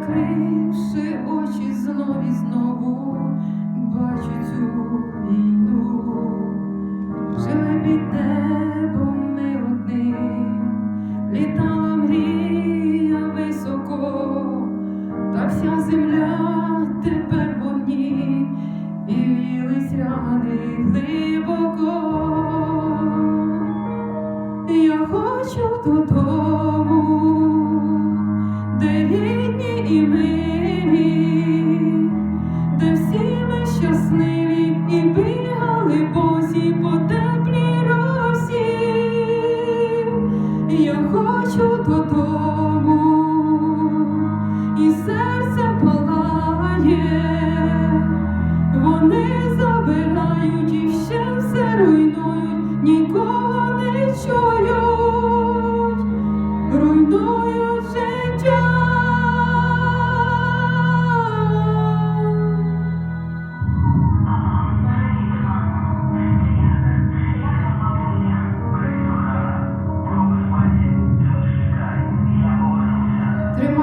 закривши очі знов і знову, бачу цю війну, жили під небом ми одним, літала мрія високо, та вся земля тепер вогні, і вілись ради глибоко. Я хочу додому, де і милі, де всі ми щасливі і бігали босі по теплій росі. Я хочу додому, і серце палає, вони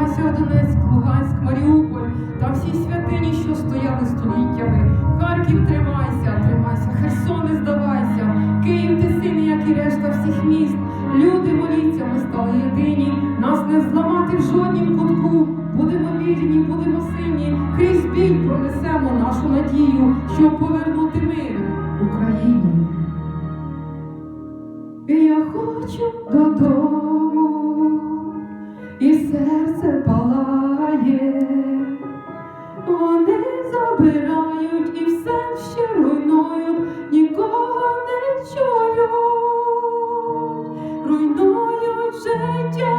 Тримайся, Донецьк, Луганськ, Маріуполь та всі святині, що стояли століттями. Харків тримайся, тримайся, Херсон не здавайся, Київ ти син, як і решта всіх міст. Люди моліться, ми стали єдині, нас не зламати в жоднім кутку. Будемо вірні, будемо сильні, крізь біль пронесемо нашу надію, щоб повернути мир Україні. Я хочу додому. życie